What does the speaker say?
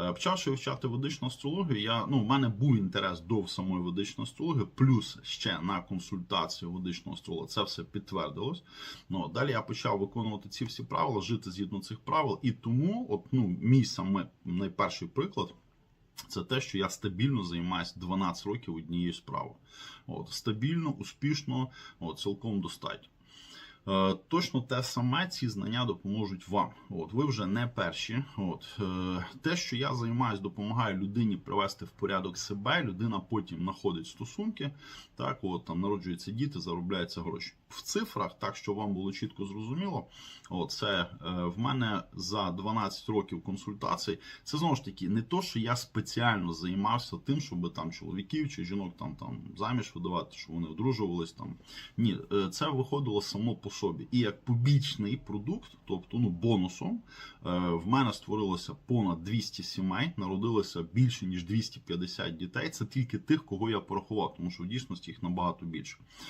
Е, Почавши вивчати ведичну астрологію, я ну в мене був інтерес до самої ведичної астрології, плюс ще на консультацію ведичного астролога. Це все підтвердилось. Ну далі я почав виконувати ці всі правила, жити згідно цих правил, і тому, от ну мій саме найперший приклад. Це те, що я стабільно займаюся 12 років однією справою. От, стабільно, успішно, от, цілком достатньо. Е, Точно те саме ці знання допоможуть вам. От ви вже не перші. От е, те, що я займаюсь, допомагаю людині привести в порядок себе. Людина потім знаходить стосунки. Так, от там народжуються діти, заробляються гроші в цифрах, так що вам було чітко зрозуміло. От, це е, в мене за 12 років консультацій. Це знову ж таки не то, що я спеціально займався тим, щоб там чоловіків чи жінок там там заміж видавати, щоб вони одружувались там. Ні, це виходило само по собі. І як побічний продукт, тобто ну бонусом, е, в мене створилося понад 200 сімей, народилося більше ніж 250 дітей. Це тільки тих, кого я порахував, тому що в дійсності їх набагато більше.